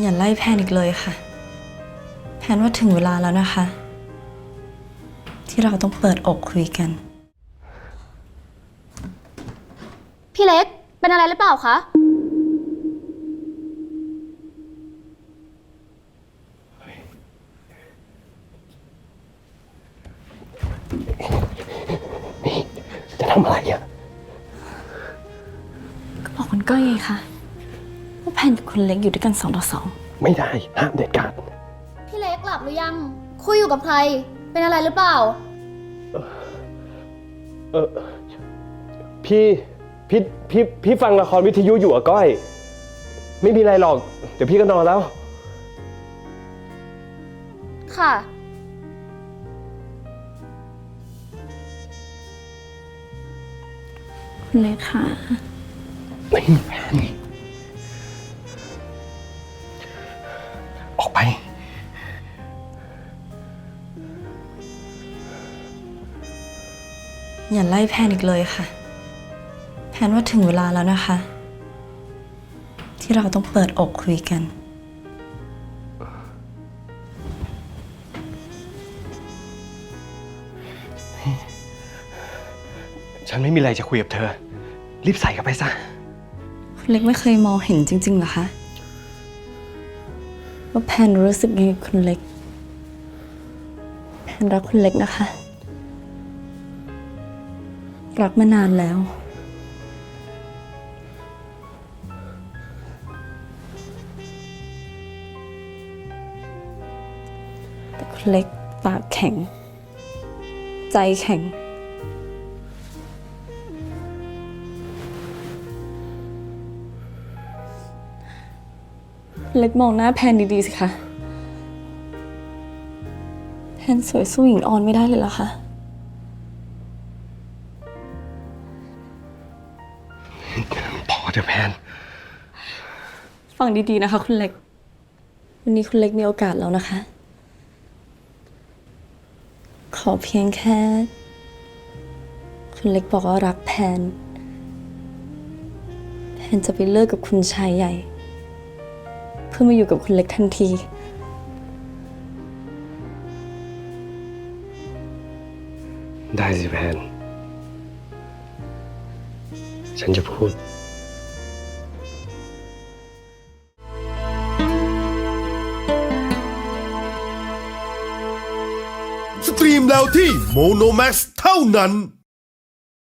อย่าไล่แพนอีกเลยค่ะ แพนว่าถึงเวลาแล้วนะคะ ที่เราต้องเปิดอกคุยกัน พี่เล็ก เป็นอะไรหรือเปล่าคะ จะทำอะไรอะ ก็บอกคุณก้อยไงคะ ว่าแพนกับคุณเล็กอยู่ด้วยกันสองต่อสองไม่ได้ห้ามเด็ดขาด พี่เล็กหลับหรือยัง คุยอยู่กับใคร เป็นอะไรหรือเปล่า เออพี่พี่พี่พี่ฟังละครวิทยุอยู่อะก้อย ไม่มีอะไรหรอก เดี๋ยวพี่ก็นอนแล้ว ค่ะ คุณเล็กค่ะ ไม่แพน ออกไป อย่าไล่แพนอีกเลยค่ะ แพนว่าถึงเวลาแล้วนะคะ ที่เราต้องเปิดอกคุยกัน ฉันไม่มีอะไรจะคุยกับเธอ รีบใส่เข้าไปซะ คุณเล็กไม่เคยมองเห็นจริงๆเหรอคะ ว่าแพนรู้สึกยังไงคุณเล็ก แพนรักคุณเล็กนะคะ รักมานานแล้ว แต่คุณเล็กปากแข็ง ใจแข็ง เล็กมองหน้าแพนดีๆสิคะ แพนสวยสู้หญิงออนไม่ได้เลยเหรอคะ พอเถอะแพน ฟังดีๆนะคะ คุณเล็ก วันนี้คุณเล็กมีโอกาสแล้วนะคะ ขอเพียงแค่ คุณเล็กบอกว่ารักแพน แพนจะไปเลิกกับคุณชายใหญ่ เพื่อมาอยู่กับคุณเล็กทันที ได้สิแพน ฉันจะพูด สตรีมแล้วที่โมโนแม x เท่านั้น